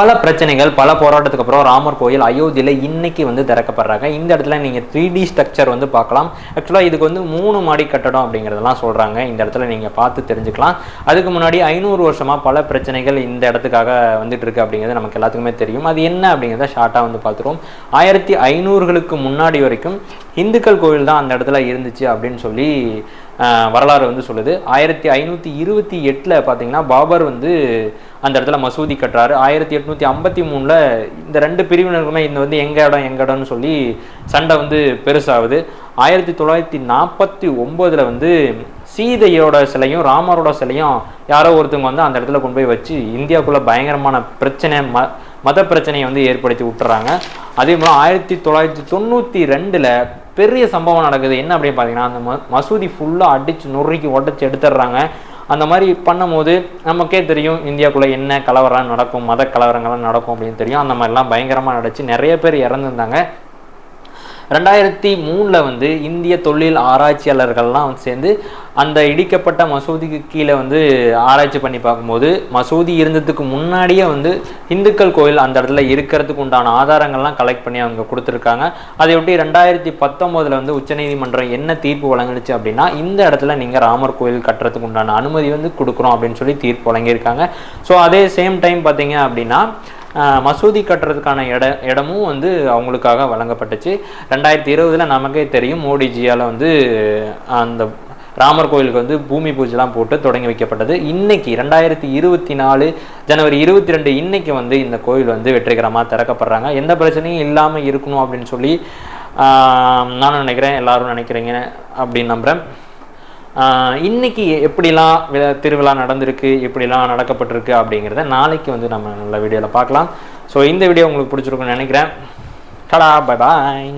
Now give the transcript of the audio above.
பல பிரச்சனைகள் பல போராட்டத்துக்கு அப்புறம் ராமர் கோயில் அயோத்தியில் இன்னைக்கு வந்து திறக்கப்படுறாங்க. இந்த இடத்துல நீங்கள் த்ரீ டி ஸ்ட்ரக்சர் வந்து பார்க்கலாம். ஆக்சுவலாக இதுக்கு வந்து மூணு மாடி கட்டடம் அப்படிங்கிறதெல்லாம் சொல்கிறாங்க இந்த இடத்துல நீங்கள் பார்த்து தெரிஞ்சுக்கலாம். அதுக்கு முன்னாடி ஐநூறு வருஷமாக பல பிரச்சனைகள் இந்த இடத்துக்காக வந்துட்டு இருக்கு அப்படிங்கிறது நமக்கு எல்லாத்துக்குமே தெரியும். அது என்ன அப்படிங்கிறத ஷார்ட்டாக வந்து பார்த்துருவோம். ஆயிரத்தி ஐநூறுகளுக்கு முன்னாடி வரைக்கும் இந்துக்கள் கோயில் தான் அந்த இடத்துல இருந்துச்சு அப்படின்னு சொல்லி வரலாறு வந்து சொல்லுது. ஆயிரத்தி ஐநூற்றி இருபத்தி எட்டில் பார்த்தீங்கன்னா பாபர் வந்து அந்த இடத்துல மசூதி கட்டுறாரு. ஆயிரத்தி எட்நூற்றி ஐம்பத்தி மூணில் இந்த ரெண்டு பிரிவினருக்குமே இந்த வந்து எங்க இடம் எங்க இடம்னு சொல்லி சண்டை வந்து பெருசாகுது. ஆயிரத்தி தொள்ளாயிரத்தி நாற்பத்தி ஒம்போதில் வந்து சீதையோட சிலையும் ராமரோட சிலையும் யாரோ ஒருத்தவங்க வந்து அந்த இடத்துல கொண்டு போய் வச்சு இந்தியாவுக்குள்ளே பயங்கரமான பிரச்சனை ம மத பிரச்சனையை வந்து ஏற்படுத்தி விட்டுறாங்க. அதே போல் ஆயிரத்தி தொள்ளாயிரத்தி தொண்ணூற்றி ரெண்டில் பெரிய சம்பவம் நடக்குது. என்ன அப்படின்னு பார்த்தீங்கன்னா அந்த ம மசூதி ஃபுல்லாக அடித்து நொறுக்கி உடச்சி எடுத்துடுறாங்க. அந்த மாதிரி பண்ணும்போது நமக்கே தெரியும் இந்தியாக்குள்ளே என்ன கலவரம் நடக்கும் மத கலவரங்கள்லாம் நடக்கும் அப்படின்னு தெரியும். அந்த மாதிரிலாம் பயங்கரமாக நடிச்சு நிறைய பேர் இறந்துருந்தாங்க. ரெண்டாயிரத்தி மூணில் வந்து இந்திய தொழில் ஆராய்ச்சியாளர்கள்லாம் வந்து சேர்ந்து அந்த இடிக்கப்பட்ட மசூதிக்கு கீழே வந்து ஆராய்ச்சி பண்ணி பார்க்கும்போது மசூதி இருந்ததுக்கு முன்னாடியே வந்து இந்துக்கள் கோயில் அந்த இடத்துல இருக்கிறதுக்கு உண்டான ஆதாரங்கள்லாம் கலெக்ட் பண்ணி அவங்க கொடுத்துருக்காங்க. அதையொட்டி ரெண்டாயிரத்தி பத்தொம்போதில் வந்து உச்சநீதிமன்றம் என்ன தீர்ப்பு வழங்குனுச்சு அப்படின்னா இந்த இடத்துல நீங்கள் ராமர் கோயில் கட்டுறதுக்கு உண்டான அனுமதி வந்து கொடுக்குறோம் அப்படின்னு சொல்லி தீர்ப்பு வழங்கியிருக்காங்க. ஸோ அதே சேம் டைம் பார்த்தீங்க அப்படின்னா மசூதி கட்டுறதுக்கான இட இடமும் வந்து அவங்களுக்காக வழங்கப்பட்டுச்சு. ரெண்டாயிரத்தி இருபதில் நமக்கே தெரியும் மோடிஜியால் வந்து அந்த ராமர் கோயிலுக்கு வந்து பூமி பூஜைலாம் போட்டு தொடங்கி வைக்கப்பட்டது. இன்னைக்கு ரெண்டாயிரத்தி இருபத்தி நாலு ஜனவரி இருபத்தி ரெண்டு இன்னைக்கு வந்து இந்த கோயில் வந்து வெற்றிகரமாக திறக்கப்படுறாங்க. எந்த பிரச்சனையும் இல்லாமல் இருக்கணும் அப்படின்னு சொல்லி நானும் நினைக்கிறேன் எல்லாரும் நினைக்கிறீங்க அப்படின்னு நம்புகிறேன் இன்னைக்கு எப்படிலாம் திருவிழா நடந்திருக்கு எப்படிலாம் நடக்கப்பட்டிருக்கு அப்படிங்கிறத நாளைக்கு வந்து நம்ம நல்ல வீடியோவில் பார்க்கலாம். ஸோ இந்த வீடியோ உங்களுக்கு பிடிச்சிருக்குன்னு நினைக்கிறேன். டடா பை பாய்